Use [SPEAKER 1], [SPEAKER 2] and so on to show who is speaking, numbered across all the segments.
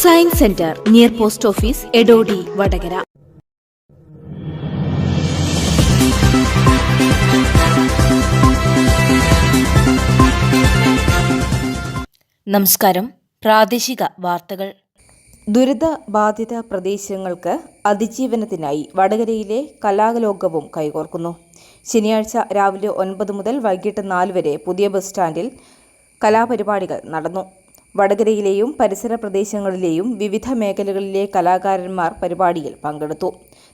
[SPEAKER 1] Science centre near post office Edodi Vadakara നമസ്കാരം. പ്രാദേശിക വാർത്തകൾ.
[SPEAKER 2] ദുരിത ബാധിത പ്രദേശങ്ങൾക്ക് അതിജീവനത്തിനായി വടകരയിലെ കലാലോകവും കൈകോർക്കുന്നു. ശനിയാഴ്ച രാവിലെ ഒൻപത് മുതൽ വൈകിട്ട് നാല് വരെ പുതിയ ബസ് സ്റ്റാൻഡിൽ കലാപരിപാടികൾ നടന്നു. വടകരയിലെയും പരിസര പ്രദേശങ്ങളിലെയും വിവിധ മേഖലകളിലെ കലാകാരന്മാർ പരിപാടിയിൽ പങ്കെടുത്തു.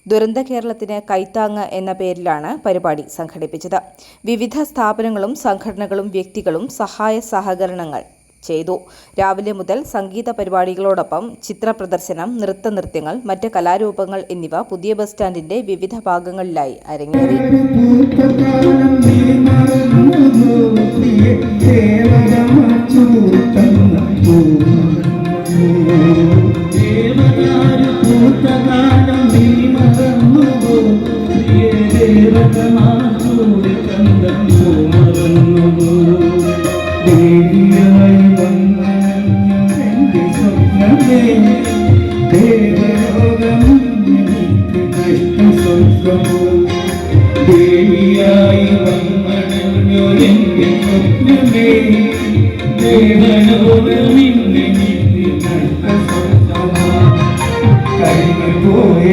[SPEAKER 2] ദുരന്ത കേരളത്തിന് കൈത്താങ് എന്ന പേരിലാണ് പരിപാടി സംഘടിപ്പിച്ചത്. വിവിധ സ്ഥാപനങ്ങളും സംഘടനകളും വ്യക്തികളും സഹായ സഹകരണങ്ങൾ ചെയ്തു. രാവിലെ മുതൽ സംഗീത പരിപാടികളോടൊപ്പം ചിത്ര പ്രദർശനം നൃത്ത നൃത്യങ്ങൾ മറ്റ് കലാരൂപങ്ങൾ എന്നിവ പുതിയ ബസ് സ്റ്റാൻഡിന്റെ വിവിധ ഭാഗങ്ങളിലായി അരങ്ങേറി.
[SPEAKER 3] നഷ്ടസ്വപ്നമോ ദേവിയായി വന്നണഞ്ഞൊരെന്റെ സ്വപ്നമേ. ദേവലോകം എനിക്ക് നഷ്ടസ്വപ്നമോ കഴിഞ്ഞു പോയ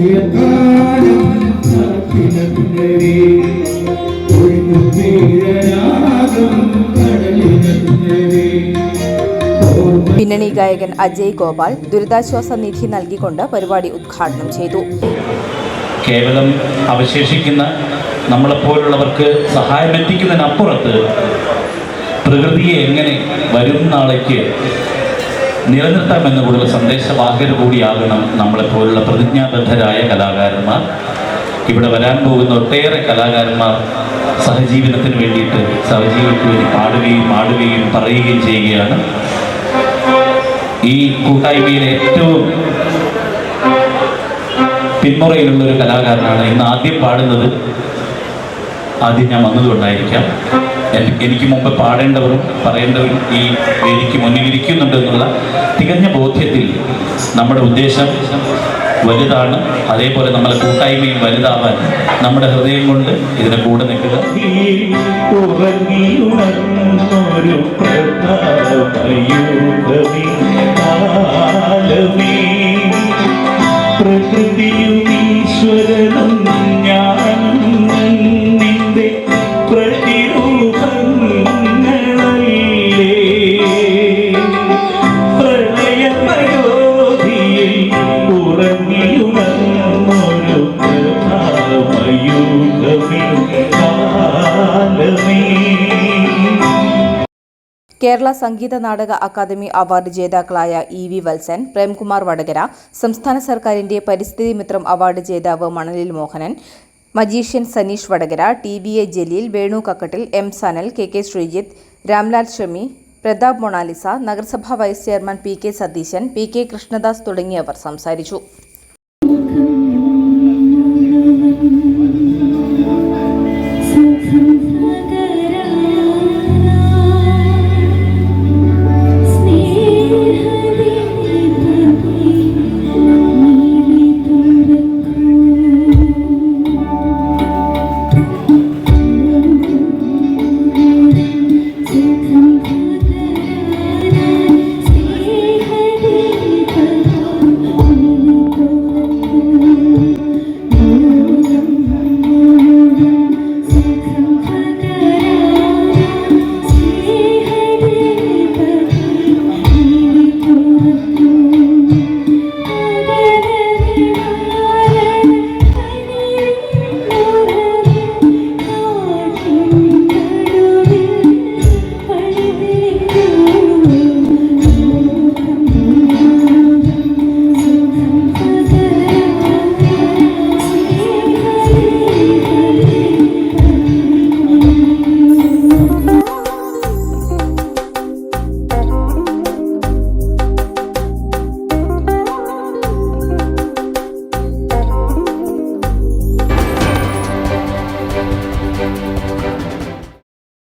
[SPEAKER 2] പിന്നണി ഗായകൻ അജയ് ഗോപാൽ ദുരിതാശ്വാസ നിധി നൽകിക്കൊണ്ട് പരിപാടി ഉദ്ഘാടനം ചെയ്തു.
[SPEAKER 4] കേവലം അവശേഷിക്കുന്ന നമ്മളെപ്പോലുള്ളവർക്ക് സഹായം എത്തിക്കുന്നതിനപ്പുറത്ത് പ്രകൃതിയെ എങ്ങനെ വരും നാളേക്ക് നിലനിർത്താമെന്നുള്ള സന്ദേശവാഹകർ കൂടിയാകണം നമ്മളെപ്പോലുള്ള പ്രതിജ്ഞാബദ്ധരായ കലാകാരന്മാർ. ഇവിടെ വരാൻ പോകുന്ന ഒട്ടേറെ കലാകാരന്മാർ സഹജീവനത്തിന് വേണ്ടിയിട്ട് സഹജീവനത്തിന് വേണ്ടി പാടുകയും ആടുകയും പറയുകയും ചെയ്യുകയാണ്. ഈ കൂട്ടായ്മയിൽ ഏറ്റവും പിന്മുറയിലുള്ള ഒരു കലാകാരനാണ് ഇന്ന് ആദ്യം പാടുന്നത്. ആദ്യം ഞാൻ വന്നതുകൊണ്ടായിരിക്കാം. എനിക്ക് മുമ്പ് പാടേണ്ടവരും പറയേണ്ടവരും ഈ വേദിക്ക് മുന്നിലിരിക്കുന്നുണ്ട് എന്നുള്ള തികഞ്ഞ ബോധ്യത്തിൽ നമ്മുടെ ഉദ്ദേശം വലുതാണ്. അതേപോലെ നമ്മളെ കൂട്ടായ്മയും വലുതാവാൻ നമ്മുടെ ഹൃദയം കൊണ്ട് ഇതിനെ കൂടെ നിൽക്കുക.
[SPEAKER 3] പ്രകൃതിയും
[SPEAKER 2] കേരള സംഗീത നാടക അക്കാദമി അവാർഡ് ജേതാക്കളായ ഇ വി വത്സൻ പ്രേംകുമാർ വടകര സംസ്ഥാന സർക്കാരിന്റെ പരിസ്ഥിതി മിത്രം അവാർഡ് ജേതാവ് Manalil Mohanan magician Saneesh Vadakara T B A Jaleel Venu Kakkattil M Sanal K K Sreejith Ramlal Shami Prathap Monalisa നഗരസഭാ vice chairman P K Satheesan P K Krishnadas തുടങ്ങിയവർ സംസാരിച്ചു.